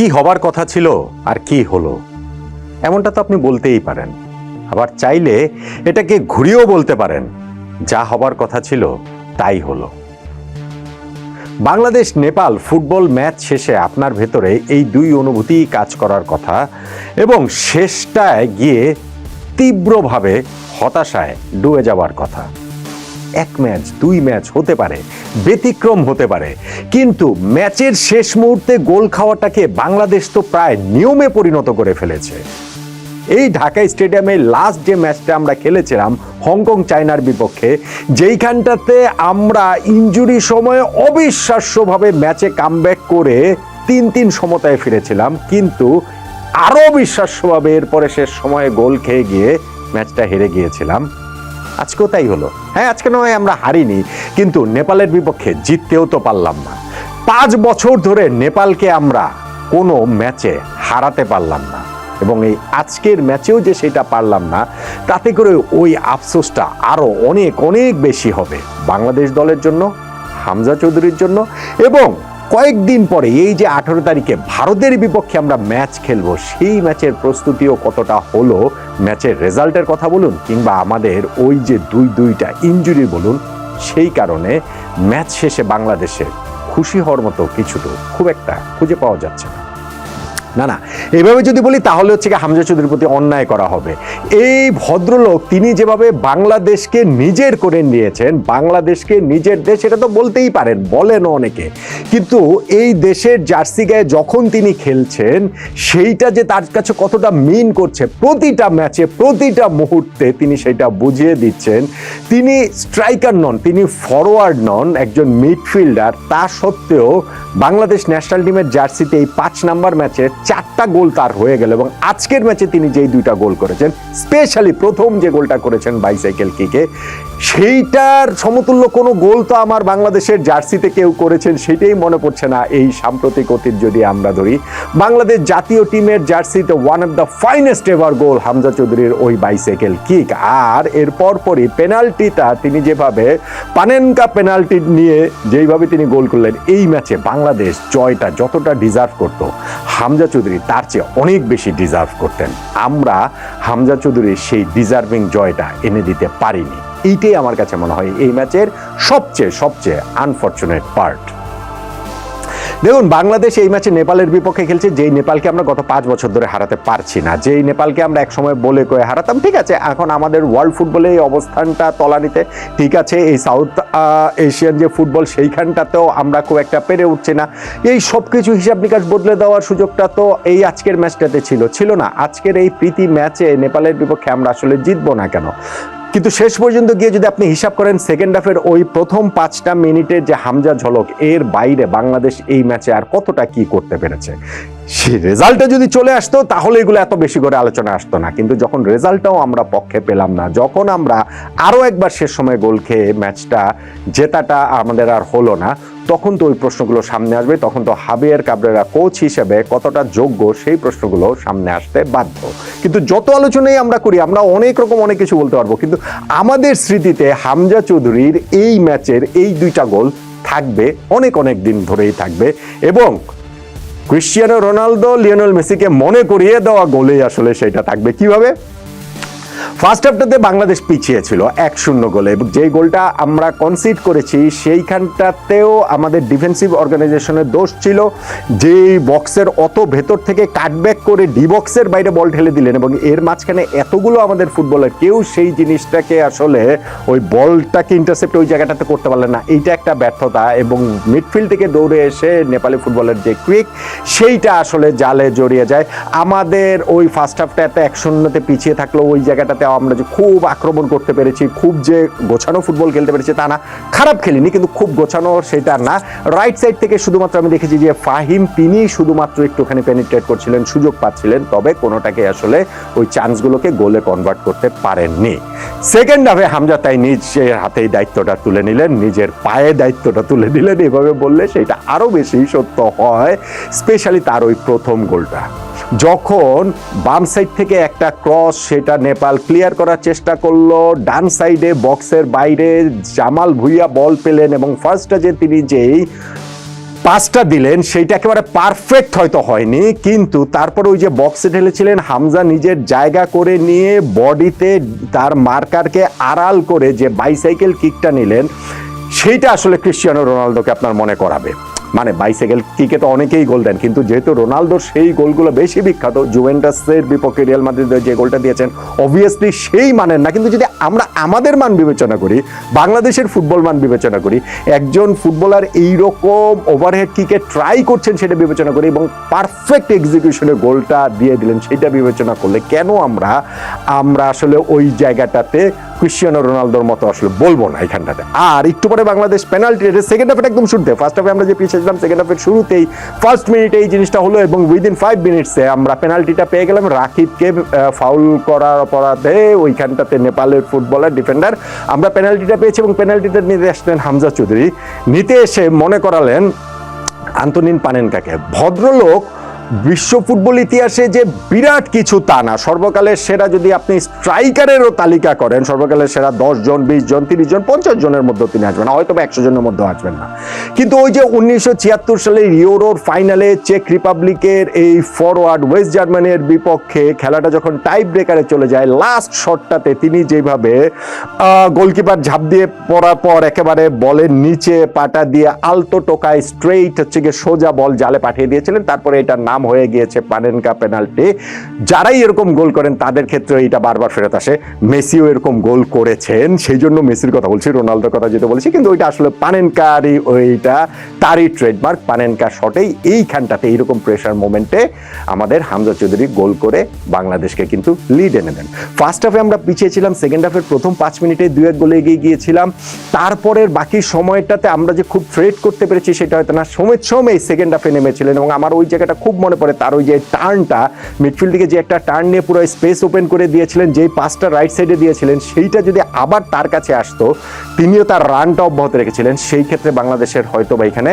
কি হবার কথা ছিল আর কি হলো? এমনটা তো আপনি বলতেই পারেন। আবার চাইলে এটাকে ঘুরিয়েও বলতে পারেন, যা হবার কথা ছিল তাই হলো। বাংলাদেশ, নেপাল ফুটবল ম্যাচ শেষে আপনার ভেতরে এই দুই অনুভূতি কাজ করার কথা এবং শেষটায় গিয়ে তীব্রভাবে হতাশায় ডুবে যাওয়ার কথা। এক ম্যাচ, দুই ম্যাচ হতে পারে, ব্যতিক্রম হতে পারে। কিন্তু ম্যাচের শেষ মুহূর্তে গোল খাওয়াটাকে বাংলাদেশ তো প্রায় নিয়মে পরিণত করে ফেলেছে। এই ঢাকা স্টেডিয়ামে লাস্ট যে ম্যাচটা আমরা খেলেছিলাম, হংকং চায়নার বিপক্ষে, যেইখানটাতে আমরা ইঞ্জুরি সময়ে অবিশ্বাস্যভাবে ম্যাচে কামব্যাক করে তিন তিন সমতায় ফিরেছিলাম, কিন্তু আরও বিশ্বাস্যভাবে এরপরে শেষ সময়ে গোল খেয়ে গিয়ে ম্যাচটা হেরে গিয়েছিলাম। আজকেও তাই হলো। হ্যাঁ আজকে নয়, আমরা হারিনি, কিন্তু নেপালের বিপক্ষে জিততেও তো পারলাম না। পাঁচ বছর ধরে নেপালকে আমরা কোনো ম্যাচে হারাতে পারলাম না এবং এই আজকের ম্যাচেও যে সেটা পারলাম না, তাতে করে ওই আফসোসটা আরও অনেক অনেক বেশি হবে বাংলাদেশ দলের জন্য, হামজা চৌধুরীর জন্য এবং কয়েকদিন পরে এই যে আঠেরো তারিখে ভারতের বিপক্ষে আমরা ম্যাচ খেলব, সেই ম্যাচের প্রস্তুতিও কতটা হলো, ম্যাচের রেজাল্টের কথা বলুন কিংবা আমাদের ওই যে দুই দুইটা ইঞ্জুরি বলুন, সেই কারণে ম্যাচ শেষে বাংলাদেশে খুশি হওয়ার মতো কিছু তো খুব একটা খুঁজে পাওয়া যাচ্ছে না। না না। এভাবে যদি বলি, তাহলে হচ্ছে কি হামজা চৌধুরীর প্রতি অন্যায় করা হবে। এই ভদ্রলোক, তিনি যেভাবে বাংলাদেশকে নিজের করে নিয়েছেন, বাংলাদেশকে নিজের দেশ এটা তো বলতেই পারেন, বলেন অনেকে। কিন্তু এই দেশের জার্সি গায়ে যখন তিনি খেলছেন, সেইটা যে তার কাছে কতটা মিন করছে, প্রতিটা ম্যাচে, প্রতিটা মুহূর্তে তিনি সেটা বুঝিয়ে দিচ্ছেন। তিনি স্ট্রাইকার নন, তিনি ফরওয়ার্ড নন, একজন মিডফিল্ডার। তা সত্ত্বেও বাংলাদেশ ন্যাশনাল টিমের জার্সিতে এই পাঁচ নাম্বার ম্যাচে চার চারটা গোল তার হয়ে গেল এবং আজকের ম্যাচে তিনি যেই দুইটা গোল করেছেন স্পেশালি প্রথম যে গোলটা করেছেন বাইসাইকেল কিকে সেইটার সমতুল্য কোনো গোল তো আমার বাংলাদেশের জার্সিতে কেউ করেছেন সেটাই মনে পড়ছে না। এই সাম্প্রতিক অতীত যদি আমরা ধরি, বাংলাদেশ জাতীয় টিমের জার্সিতে one of the finest ever goal Hamza চৌধুরীর ওই বাইসাইকেল কিক আর এরপর পরই পেনাল্টিটা তিনি যেভাবে পানেনকা পেনাল্টি নিয়ে যেইভাবে তিনি গোল করলেন, এই ম্যাচে বাংলাদেশ জয়টা যতটা ডিজার্ভ করতো, হামজা চৌধুরী তার চেয়ে অনেক বেশি ডিজার্ভ করতেন। আমরা হামজা চৌধুরীর সেই ডিজার্ভিং জয়টা এনে দিতে পারিনি। এইটাই আমার কাছে মনে হয় এই ম্যাচের সবচেয়ে সবচেয়ে আনফর্চুনেট পার্ট দেখুন, বাংলাদেশ এই ম্যাচে নেপালের বিপক্ষে খেলছে, যেই নেপালকে আমরা গত পাঁচ বছর ধরে হারাতে পারছি না। যেই নেপালকে আমরা একসময় বলে কয়ে হারাতাম, ঠিক আছে, এখন আমাদের ওয়ার্ল্ড ফুটবলে এই অবস্থানটা তলানিতে, ঠিক আছে, এই সাউথ এশিয়ান যে ফুটবল সেইখানটাতেও আমরা খুব একটা পেরে উঠছি না। এই সব কিছু হিসাব নিকাশ বদলে দেওয়ার সুযোগটা তো এই আজকের ম্যাচটাতে ছিল ছিল না। আজকের এই প্রীতি ম্যাচে নেপালের বিপক্ষে আমরা আসলে জিতবো না কেন? কিন্তু শেষ পর্যন্ত গিয়ে যদি আপনি হিসাব করেন সেকেন্ড হাফের ওই প্রথম পাঁচটা মিনিটের যে হামজা ঝলক, এর বাইরে বাংলাদেশ এই ম্যাচে আর কতটা কি করতে পেরেছে? সেই রেজাল্টটা যদি চলে আসতো, তাহলে এগুলো এত বেশি করে আলোচনা আসতো না। কিন্তু যখন রেজাল্টটাও আমরা পক্ষে পেলাম না, যখন আমরা আরও একবার শেষ সময় গোল খেয়ে ম্যাচটা জেতাটা আমাদের আর হলো না তখন তো ওই প্রশ্নগুলো সামনে আসবে, তখন তো হাবিয়ার কাবরেরা কোচ হিসেবে কতটা যোগ্য সেই প্রশ্নগুলো সামনে আসতে বাধ্য। কিন্তু যত আলোচনাই আমরা করি, আমরা অনেক রকম অনেক কিছু বলতে পারব, কিন্তু আমাদের স্মৃতিতে হামজা চৌধুরীর এই ম্যাচের এই দুইটা গোল থাকবে, অনেক অনেক দিন ধরেই থাকবে এবং ক্রিশ্চিয়ানো রোনালদো, লিওনেল মেসিকে মনে করিয়ে দেওয়া গোলেই আসলে সেটা থাকবে। কীভাবে? ফার্স্ট হাফটাতে বাংলাদেশ পিছিয়ে ছিল এক শূন্য গোলে। যেই গোলটা আমরা কনসিড করেছি, সেইখানটাতেও আমাদের ডিফেন্সিভ অর্গানাইজেশনের দোষ ছিল। যে বক্সের অত ভেতর থেকে কাটব্যাক করে ডি বক্সের বাইরে বল ঠেলে দিলেন এবং এর মাঝখানে এতগুলো আমাদের ফুটবলার কেউ সেই জিনিসটাকে আসলে ওই বলটাকে ইন্টারসেপ্ট ওই জায়গাটাতে করতে পারলেন না। এইটা একটা ব্যর্থতা এবং মিডফিল্ড থেকে দৌড়ে এসে নেপালি ফুটবলের যে কুইক সেইটা আসলে জালে জড়িয়ে যায়। আমাদের ওই ফার্স্ট হাফটাতে এক শূন্যতে পিছিয়ে থাকল, ওই জায়গাটাতে আমরা যে খুব আক্রমণ করতে পেরেছি, খুব যে গোছানো ফুটবল খেলতে পেরেছি তা না, খারাপ খেলিনি, কিন্তু খুব গোছানো সেটা না। রাইট সাইড থেকে শুধুমাত্র আমি দেখেছি যে ফাহিম, তিনি শুধুমাত্র একটুখানি পেনিট্রেট করছিলেন, সুযোগ পাচ্ছিলেন, তবে কোনোটাকে আসলে ওই চান্সগুলোকে গোলে কনভার্ট করতে পারেননি। সেকেন্ড হাফে হামজা তাই নিজের হাতেই দায়িত্বটা তুলে নিলেন, নিজের পায়ে দায়িত্বটা তুলে নিলেন এভাবে বললে সেটা আরও বেশি সত্য হয় স্পেশালি তার ওই প্রথম গোলটা যখন বাম সাইড থেকে একটা ক্রস, সেটা নেপাল ক্লিয়ার করার চেষ্টা করল। ডান সাইডে বক্সের বাইরে জামাল ভুইয়া বল পেলেন এবং ফার্স্টে যে তিনি যেই পাঁচটা দিলেন, সেইটা একেবারে পারফেক্ট হয়তো হয়নি। কিন্তু তারপর ওই যে বক্সে ঢেলেছিলেন, হামজা নিজের জায়গা করে নিয়ে বডিতে তার মার্কারকে আড়াল করে যে বাইসাইকেল কিকটা নিলেন, সেইটা আসলে ক্রিশ্চিয়ানো রোনালদোকে আপনার মনে করাবে। মানে বাইসাইকেল কিকে তো অনেকেই গোল দেন, কিন্তু যেহেতু রোনালদোর সেই গোলগুলো বেশি বিখ্যাত, জুভেন্টাসের বিপক্ষে রিয়াল মাদ্রিদের যে গোলটা দিয়েছেন অবভিয়াসলি সেই মানের না। কিন্তু যদি আমরা আমাদের মান বিবেচনা করি, বাংলাদেশের ফুটবল মান বিবেচনা করি, একজন ফুটবলার এইরকম ওভারহেড কিকে ট্রাই করছেন সেটা বিবেচনা করি এবং পারফেক্ট এক্সিকিউশনে গোলটা দিয়ে দিলেন, সেটা বিবেচনা করলে কেন আমরা আমরা আসলে ওই জায়গাটাতে ক্রিশ্চিয়ানো রোনালদোর মতো আসলে বলব না এখানটাতে। আর একটু পরে বাংলাদেশ পেনাল্টি সেকেন্ড হাফে একদম শুরুতে ফার্স্ট হাফে আমরা যে পিছিয়েছিলাম সেকেন্ড হাফের শুরুতেই ফার্স্ট মিনিটে এই জিনিসটা হলো এবং উইদিন ফাইভ মিনিটসে আমরা পেনাল্টিটা পেয়ে গেলাম। রাকিবকে ফাউল করার অপরাধে ওইখানটাতে নেপালের ফুটবলার ডিফেন্ডার আমরা পেনাল্টিটা পেয়েছি এবং পেনাল্টিটা নিতে আসলেন হামজা চৌধুরী। নিতে এসে মনে করালেন আন্তনিন পানেনকাকে। ভদ্রলোক বিশ্ব ফুটবল ইতিহাসে যে বিরাট কিছু তা না। সর্বকালের সেরা যদি আপনি স্ট্রাইকারেরও তালিকা করেন, সর্বকালের সেরা দশ জন, বিশ জন, তিরিশ জন, পঞ্চাশ জনের মধ্যে তিনি আসবেন না হয়তো একশো জনের মধ্যে আসবেন না। কিন্তু ওই যে উনিশশো ছিয়াত্তর সালে ইউরোর ফাইনালে চেক রিপাবলিকের এই ফরওয়ার্ড ওয়েস্ট জার্মানির বিপক্ষে খেলাটা যখন টাই ব্রেকারে চলে যায়, লাস্ট শটটাতে তিনি যেভাবে গোলকিপার ঝাঁপ দিয়ে পড়ার পর একেবারে বলের নিচে পাটা দিয়ে আলতো টোকায় স্ট্রেইট হচ্ছে গিয়ে সোজা বল জালে পাঠিয়ে দিয়েছিলেন। তারপরে এটার নাম হয়ে গিয়েছে পানেনকা পেনাল্টি। যারাই এরকম গোল করেন, তাদের ক্ষেত্রে এটা বারবার ফেরত আসে। মেসিও এরকম গোল করেছেন, সেই জন্য মেসির কথা বলছি, রোনালদোর কথা যেটা বলছি, কিন্তু ওইটা আসলে পানেনকারই ওইটা, তারই ট্রেডমার্ক, পানেনকা শটেই এইখানটাতে এইরকম প্রেশার মোমেন্টে আমাদের হামজা চৌধুরী গোল করে বাংলাদেশকে কিন্তু লিড এনে দেন। ফার্স্ট হাফে আমরা পিছিয়ে ছিলাম সেকেন্ড হাফের প্রথম পাঁচ মিনিটে দুই এক গোলে এগিয়ে গিয়েছিলাম। তারপরের বাকি সময়টাতে আমরা যে খুব ট্রেড করতে পেরেছি, সেটা হয়তো না সমেত সময় সেকেন্ড হাফে নেমেছিলেন এবং আমার ওই জায়গাটা খুব মনে পড়ে তার ওই যে টার্নটা মিডফিল্ড যে একটা টার্ন নিয়ে পুরো স্পেস ওপেন করে দিয়েছিলেন, যেই পাসটা রাইট সাইডে দিয়েছিলেন, সেইটা যদি আবার তার কাছে আসতো, তিনিও তার রানটা অব্যাহত রেখেছিলেন, সেই ক্ষেত্রে বাংলাদেশের হয়তো বা এখানে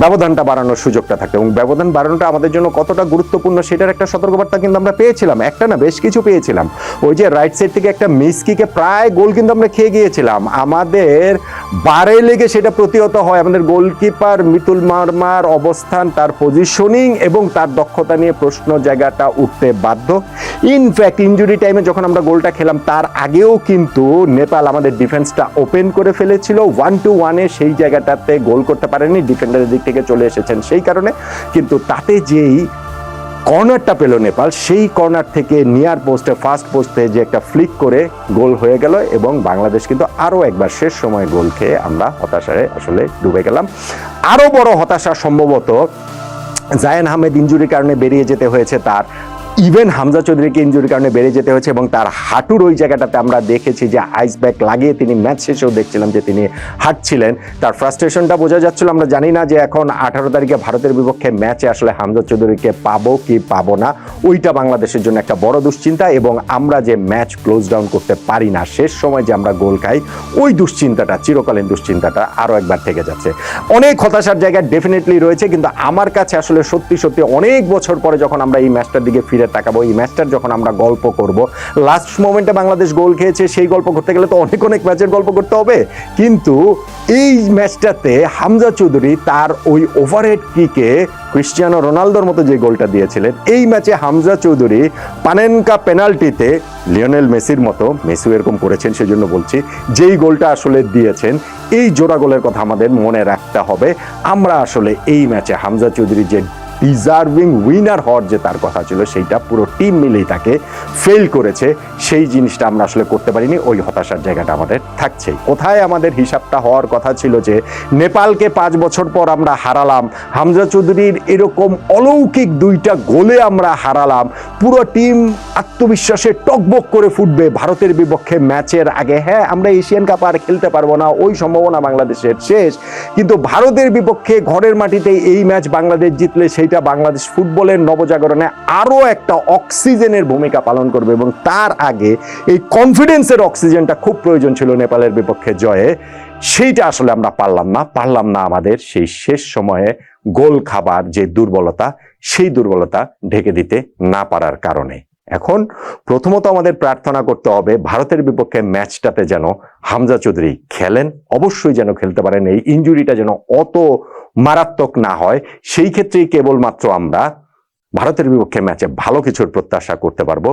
ব্যবধানটা বাড়ানোর সুযোগটা থাকে এবং ব্যবধান বাড়ানোটা আমাদের জন্য কতটা গুরুত্বপূর্ণ সেটার একটা সতর্কবার্তা কিন্তু আমরা পেয়েছিলাম। একটা না বেশ কিছু পেয়েছিলাম। ওই যে রাইট সাইড থেকে একটা মিস কিকে প্রায় গোল কিন্তু আমরা খেয়ে গিয়েছিলাম। আমাদের বারে লেগে সেটা প্রতিহত হয়। আমাদের গোলকিপার মিতুল মার্মার অবস্থান, তার পজিশনিং এবং তার দক্ষতা নিয়ে প্রশ্ন জায়গাটা উঠতে বাধ্য। ইনফ্যাক্ট ইঞ্জুরি টাইমে যখন আমরা গোলটা খেলাম, তার আগেও কিন্তু নেপাল আমাদের ডিফেন্সটা ওপেন করে ফেলেছিল। ওয়ান টু ওয়ানে সেই জায়গাটাতে গোল করতে পারেনি। ডিফেন্ডারের দিক থেকে চলে এসেছেন। সেই কারণে কিন্তু তাতে যেই কর্নারটা পেল নেপাল, সেই কর্নার থেকে নিয়ার পোস্টে, ফার্স্ট পোস্টে যে একটা ফ্লিক করে গোল হয়ে গেল এবং বাংলাদেশ কিন্তু আরও একবার শেষ সময় গোল খেয়ে আমরা হতাশায় আসলে ডুবে গেলাম। আরও বড় হতাশা সম্ভবত জায়ান আহমেদ ইঞ্জুরির কারণে বেরিয়ে যেতে হয়েছে তার। ইভেন হামজা চৌধুরীকে ইঞ্জুরির কারণে বেড়ে যেতে হয়েছে এবং তার হাঁটুর ওই জায়গাটাতে আমরা দেখেছি যে আইস ব্যাগ লাগিয়ে তিনি ম্যাচ শেষেও দেখছিলাম যে তিনি হাঁটছিলেন। তার ফ্রাস্ট্রেশনটা বোঝা যাচ্ছিল, আমরা জানি না যে এখন আঠারো তারিখে ভারতের বিপক্ষে ম্যাচে আসলে হামজা চৌধুরীকে পাবো কি পাবো না। ওইটা বাংলাদেশের জন্য একটা বড় দুশ্চিন্তা এবং আমরা যে ম্যাচ ক্লোজ ডাউন করতে পারি না, শেষ সময় যে আমরা গোল খাই, ওই দুশ্চিন্তাটা, চিরকালীন দুশ্চিন্তাটা আরও একবার থেকে যাচ্ছে। অনেক হতাশার জায়গা ডেফিনেটলি রয়েছে, কিন্তু আমার কাছে আসলে সত্যি সত্যি অনেক বছর পরে যখন আমরা এই ম্যাচটার দিকে ফিরে তাকাবো। এই ম্যাচটার যখন আমরা গল্প করব লাস্ট মোমেন্টে বাংলাদেশ গোল খেয়েছে, সেই গল্প করতে গেলে তো অনেক অনেক ম্যাচের গল্প করতে হবে। কিন্তু এই ম্যাচটাতে হামজা চৌধুরী তার ওই ওভারহেড কিকে ক্রিশ্চিয়ানো রোনালদোর মতো যে গোলটা দিয়েছিলেন, এই ম্যাচে হামজা চৌধুরী পানেনকা পেনাল্টিতে লিওনেল মেসির মতো, মেসিও এরকম করেছেন সেজন্য বলছি, যেই গোলটা আসলে দিয়েছেন, এই জোড়া গোলের কথা আমাদের মনে রাখতে হবে। আমরা আসলে এই ম্যাচে হামজা চৌধুরী যে ডিজার্ভিং উইনার হওয়ার যে তার কথা ছিল, সেইটা পুরো টিম মিলেই তাকে ফেল করেছে। সেই জিনিসটা আমরা আসলে করতে পারিনি, ওই হতাশার জায়গাটা আমাদের থাকছেই। কোথায় আমাদের হিসাবটা হওয়ার কথা ছিল যে, নেপালকে পাঁচ বছর পর আমরা হারালাম, হামজা চৌধুরীর এরকম অলৌকিক দুইটা গোলে আমরা হারালাম, পুরো টিম আত্মবিশ্বাসে টকবক করে ফুটবে ভারতের বিপক্ষে ম্যাচের আগে। হ্যাঁ আমরা এশিয়ান কাপ আর খেলতে পারব না, ওই সম্ভাবনা বাংলাদেশের শেষ। কিন্তু ভারতের বিপক্ষে ঘরের মাটিতে এই ম্যাচ বাংলাদেশ জিতলে, সেইটা বাংলাদেশ ফুটবলের নবজাগরণে আরও একটা অক্সিজেনের ভূমিকা পালন করবে এবং তার আগে এই কনফিডেন্সের অক্সিজেনটা খুব প্রয়োজন ছিল নেপালের বিপক্ষে জয়ে। সেইটা আসলে আমরা পারলাম না পারলাম না আমাদের সেই শেষ সময়ে গোল খাবার যে দুর্বলতা, সেই দুর্বলতা ঢেকে দিতে না পারার কারণে। এখন প্রথমত আমাদের প্রার্থনা করতে হবে, ভারতের বিপক্ষে ম্যাচটাতে যেন হামজা চৌধুরী খেলেন, অবশ্যই যেন খেলতে পারেন, এই ইঞ্জুরিটা যেন অত মারাত্মক না হয়, সেই ক্ষেত্রেই কেবলমাত্র আমরা ভারতের বিপক্ষে ম্যাচে ভালো কিছুর প্রত্যাশা করতে পারব।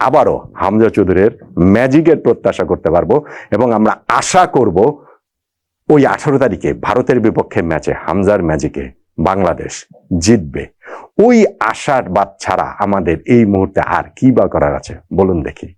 আবারও হামজা চৌধুরীর ম্যাজিকের প্রত্যাশা করতে পারব এবং আমরা আশা করব ওই আঠারো তারিখে ভারতের বিপক্ষে ম্যাচে হামজার ম্যাজিকে বাংলাদেশ জিতবে। ওই আশার বাদ ছাড়া আমাদের এই মুহূর্তে আর কি বা করার আছে? বলুন দেখি।